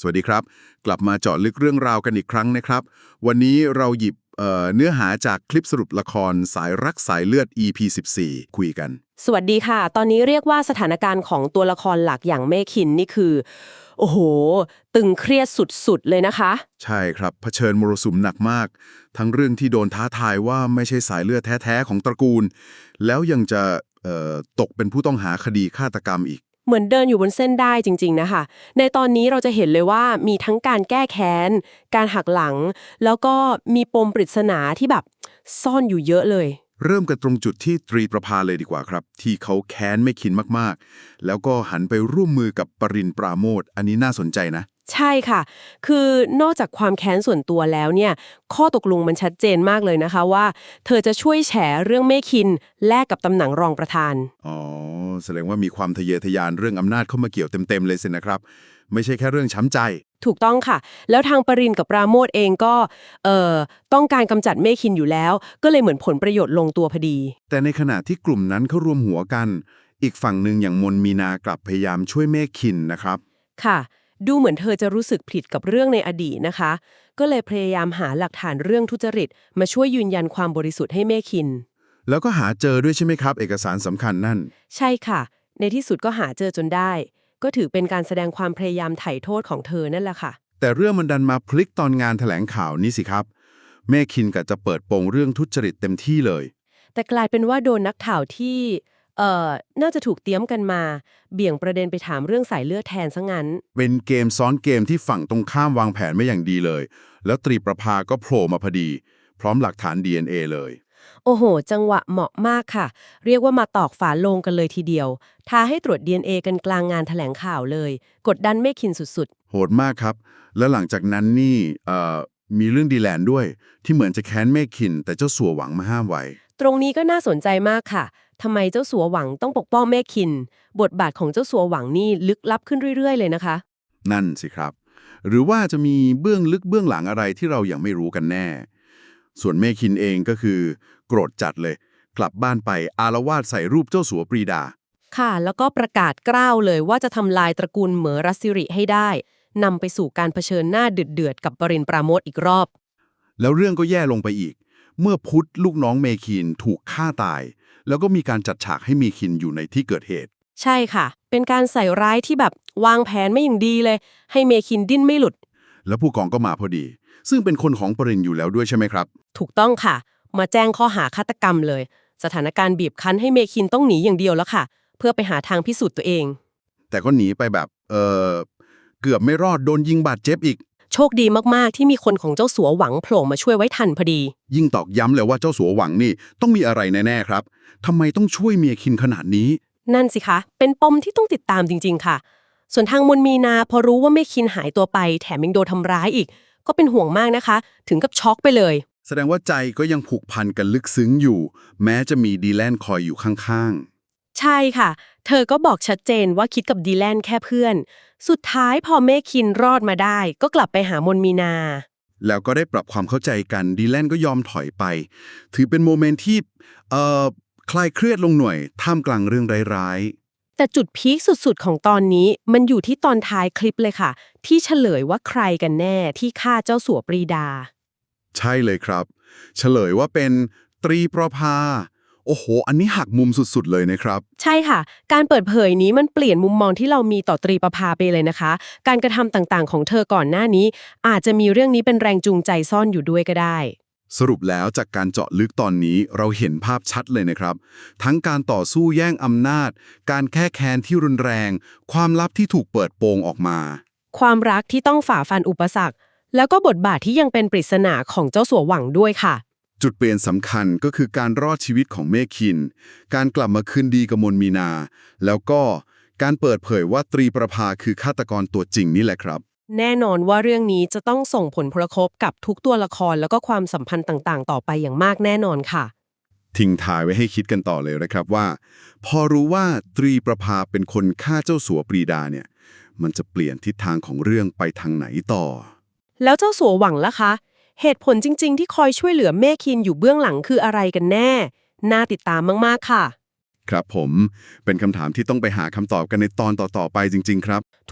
สวัสดีครับ กลับมาเจาะลึกเรื่องราวกันอีกครั้งนะครับ วันนี้เราหยิบเอ่อเนื้อหาจากคลิปสรุปละครสายรักสายเลือด EP 14คุยกัน สวัสดีค่ะ ตอนนี้เรียกว่าสถานการณ์ของตัวละครหลักอย่างเมคินนี่คือ โอ้โห ตึงเครียดสุด ๆ เลยนะคะ ใช่ครับเผชิญมรสุมหนักมาก ทั้งเรื่องที่โดนท้าทายว่าไม่ใช่สายเลือดแท้ ๆ ของตระกูล แล้วยังจะเอ่อตกเป็นผู้ต้องหาคดีฆาตกรรมอีก เหมือนเดินอยู่บนเส้นได้จริง ๆ นะคะ ในตอนนี้เราจะเห็นเลยว่ามีทั้งการแก้แค้น การหักหลัง แล้วก็มีปมปริศนาที่แบบซ่อนอยู่เยอะเลย เริ่มกันตรงจุดที่ตรีประภาเลยดีกว่าครับ ที่เขาแค้นไม่คินมากๆ แล้วก็หันไปร่วมมือกับปรินปราโมทอันนี้น่าสนใจนะ ใช่ค่ะ คือนอกจากความแค้นส่วนตัวแล้วเนี่ย ข้อตกลงมันชัดเจนมากเลยนะคะว่า เธอจะช่วยแฉเรื่องเมคิน แลกกับตำแหน่งรองประธาน อ๋อ แสดงว่ามีความทะเยอทะยานเรื่องอำนาจเข้ามาเกี่ยวเต็มๆเลยสินะครับ ไม่ใช่แค่เรื่องช้ำใจ ถูกต้องค่ะ แล้วทางปรินกับปราโมทเองก็เอ่อต้องการกำจัดเมคินอยู่แล้ว ก็เลยเหมือนผลประโยชน์ลงตัวพอดี แต่ในขณะที่กลุ่มนั้นเขารวมหัวกัน อีกฝั่งหนึ่งอย่างมนมีนากลับพยายามช่วยเมฆคินนะครับ ค่ะ ดูเหมือนเธอจะรู้สึกผิดกับเรื่องในอดีตนะคะ ก็เลยพยายามหาหลักฐานเรื่องทุจริต มาช่วยยืนยันความบริสุทธิ์ให้เมคิน แล้วก็หาเจอด้วยใช่ไหมครับ เอกสารสำคัญนั่น ใช่ค่ะ ในที่สุดก็หาเจอจนได้ ก็ถือเป็นการแสดงความพยายามไถ่โทษของเธอนั่นแหละค่ะ แต่เรื่องมันดันมาพลิกตอนงานแถลงข่าวนี้สิครับ เมฆคินก็จะเปิดโปงเรื่องทุจริตเต็มที่เลย แต่กลายเป็นว่าโดนนักข่าวที่ เอ่อน่าจะถูกเตรียมกันมา เบี่ยงประเด็นไปถามเรื่องสายเลือดแทนซะงั้น เป็นเกมซ้อนเกมที่ฝั่งตรงข้ามวางแผนไม่อย่างดีเลย แล้วตรีประภาก็โผล่มาพอดี พร้อมหลักฐาน DNA เลย โอ้โห จังหวะเหมาะมากค่ะ เรียกว่ามาตอกฝาโลงกันเลยทีเดียว ท้าให้ตรวจ DNA กันกลางงานแถลงข่าวเลย กดดันไม่คินสุดโหดมากครับ แล้วหลังจากนั้นนี่เอ่อมีเรื่องดีแลนด์ด้วย ที่เหมือนจะแค้นเมฆคิน แต่เจ้าสัวหวังมาห้ามไว้ ๆ ตรงนี้ก็น่าสนใจมากค่ะทำไมเจ้าสัวหวังต้องปกป้องแม่คิน บทบาทของเจ้าสัวหวังนี่ลึกลับขึ้นเรื่อย ๆ เลยนะคะ นั่นสิครับ หรือว่าจะมีเบื้องลึกเบื้องหลังอะไรที่เรายัางไม่รู้กันแน่ ส่วนเมฆคินเองก็คือ โกรธจัดเลย กลับบ้านไปอารวาสใส่รูปเจ้าสัวปรีดา ค่ะ แล้วก็ประกาศกล้าวเลยว่าจะทำลายตระกูลเหมอรัสซิริให้ได้นำไปสู่การเผชิญหน้าเดือดๆกับปรินปราโมทอีกรอบ แล้วเรื่องก็แย่ลงไปอีก เมื่อพุทธลูกน้องเมคินถูกฆ่าตาย แล้วก็มีการจัดฉากให้เมคินอยู่ในที่เกิดเหตุ ใช่ค่ะ เป็นการใส่ร้ายที่แบบวางแผนไม่อย่างดีเลย ให้เมคินดิ้นไม่หลุด แล้วผู้กองก็มาพอดี ซึ่งเป็นคนของปรินอยู่แล้วด้วยใช่ไหมครับ ถูกต้องค่ะ มาแจ้งข้อหาฆาตกรรมเลย สถานการณ์บีบคั้นให้เมคินต้องหนีอย่างเดียวแล้วค่ะ เพื่อไปหาทางพิสูจน์ตัวเอง แต่ก็หนีไปแบบเออเกือบไม่รอดโดนยิงบาดเจ็บอีก โชคดีมาก ๆ ที่มีคนของเจ้าสัวหวังโผล่มาช่วยไว้ทันพอดี ยิ่งตอกย้ำเลยว่าเจ้าสัวหวังนี่ต้องมีอะไรแน่ๆครับทำไมต้องช่วยเมียคินขนาดนี้ นั่นสิคะ เป็นปมที่ต้องติดตามจริง ๆ ค่ะ ส่วนทางมนมีนาพอรู้ว่าเมคินหายตัวไป แถมยังโดนทำร้ายอีก ก็เป็นห่วงมากนะคะ ถึงกับช็อกไปเลย แสดงว่าใจก็ยังผูกพันกันลึกซึ้งอยู่ แม้จะมีดีแลนคอยอยู่ข้างใช่ค่ะ เธอก็บอกชัดเจนว่าคิดกับดีแลนแค่เพื่อน สุดท้ายพอเมคินรอดมาได้ ก็กลับไปหามนมีนาๆแล้วก็ได้ปรับความเข้าใจกันดีแลนก็ยอมถอยไป ถือเป็นโมเมนต์ที่เอ่อคลายเครียดลงหน่อยท่ามกลางเรื่องร้ายแต่จุดพีคสุดๆ ของตอนนี้มันอยู่ที่ตอนท้ายคลิปเลยค่ะ ที่เฉลยว่าใครกันแน่ที่ฆ่าเจ้าสัวปรีดาๆใช่เลยครับ เฉลยว่าเป็นตรีประภา โอ้โห อันนี้หักมุมสุดๆเลยนะครับ ใช่ค่ะ การเปิดเผยนี้มันเปลี่ยนมุมมองที่เรามีต่อตรีประภาไปเลยนะคะ การกระทำต่างๆ ของเธอก่อนหน้านี้ อาจจะมีเรื่องนี้เป็นแรงจูงใจซ่อนอยู่ด้วยก็ได้ สรุปแล้วจากการเจาะลึกตอนนี้เราเห็นภาพชัดเลยนะครับ ทั้งการต่อสู้แย่งอำนาจ การแค่แค้นที่รุนแรง ความลับที่ถูกเปิดโปงออกมา ความรักที่ต้องฝ่าฟันอุปสรรค แล้วก็บทบาทที่ยังเป็นปริศนาของเจ้าสัวหวังด้วยค่ะ จุดเปลี่ยนสำคัญก็คือการรอดชีวิตของเมฆคิน การกลับมาคืนดีกับมนมีนา แล้วก็การเปิดเผยว่าตรีประภาคือฆาตกรตัวจริงนี่แหละครับ แน่นอนว่าเรื่องนี้จะต้องส่งผลกระทบกับทุกตัวละครแล้วก็ความสัมพันธ์ต่างๆ ต่อไปอย่างมากแน่นอนค่ะ ทิ้งท้ายไว้ให้คิดกันต่อเลยนะครับว่า พอรู้ว่าตรีประภาเป็นคนฆ่าเจ้าสัวปรีดาเนี่ย มันจะเปลี่ยนทิศทางของเรื่องไปทางไหนต่อ แล้วเจ้าสัวหวังล่ะคะ เหตุผลจริง ๆ ที่คอยช่วยเหลือแม่คินอยู่เบื้องหลังคืออะไรกันแน่ น่าติดตามมาก ๆ ค่ะ ครับผมเป็นคำถามที่ต้องไปหาคำตอบกันในตอนต่อ ๆ ไปจริง ๆ ครับ